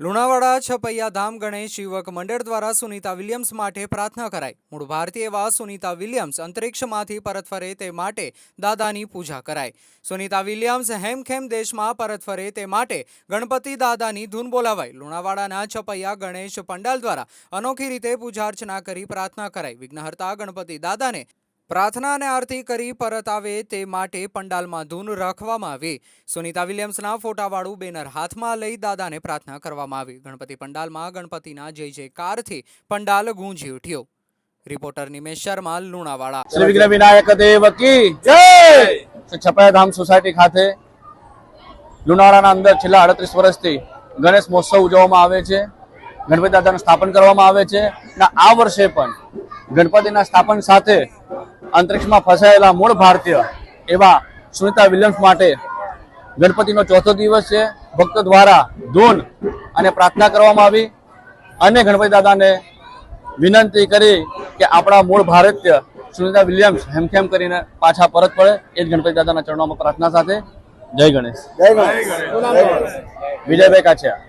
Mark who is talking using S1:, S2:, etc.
S1: લુણાવાડા, છપૈયા ધામ ગણેશ યુવક મંડળ દ્વારા સુનીતા વિલિયમ્સ માટે પ્રાર્થના કરાઈ. મૂળ ભારતીય એવા સુનીતા વિલિયમ્સ અંતરિક્ષમાંથી પરત ફરે તે માટે દાદાની પૂજા કરાઈ. સુનીતા વિલિયમ્સ હેમખેમ દેશમાં પરત ફરે તે માટે ગણપતિ દાદાની ધૂન બોલાવાઈ. લુણાવાડાના છપૈયા ગણેશ પંડાલ દ્વારા અનોખી રીતે પૂજા અર્ચના કરી પ્રાર્થના કરાઈ. વિઘ્નહર્તા ગણપતિ દાદાને પ્રાર્થના અને આરતી કરી પરત આવે તે માટે પંડાલમાં ધૂન રાખવામાં આવી. સુનિતા વિલિયમ્સના ફોટાવાળું બેનર હાથમાં લઈ દાદાને પ્રાર્થના કરવામાં આવી. ગણપતિ પંડાલમાં ગણપતિના જય જયકારથી પંડાલ ગુંજી ઉઠ્યો. રિપોર્ટર નિમેશ શર્મા લુણાવાડા.
S2: શ્રી વિઘ્ન વિનાયક દેવ કી જય! છપાયા ધામ સોસાયટી ખાતે લુણાવાડાના અંદર છેલ્લા અડત્રીસ વર્ષથી ગણેશ મહોત્સવ ઉજવવામાં આવે છે. ગણપતિ દાદાનું સ્થાપન કરવામાં આવે છે. અને આ વર્ષે પણ ગણપતિના સ્થાપન સાથે અંતરિક્ષમાં ફસાયેલા મૂળ ભારતીય એવા સુનિતા વિલિયમ્સ માટે ગણપતિનો ચોથો દિવસ છે. ભક્તો દ્વારા ધૂન અને પ્રાર્થના કરવામાં આવી. અને ગણપતિ દાદાને વિનંતી કરી કે આપણા મૂળ ભારતીય સુનિતા વિલિયમ્સ હેમખેમ કરીને પાછા પરત પડે એ જ ગણપતિ દાદાના ચરણોમાં પ્રાર્થના સાથે. જય ગણેશ. વિજયભાઈ કાછિયા.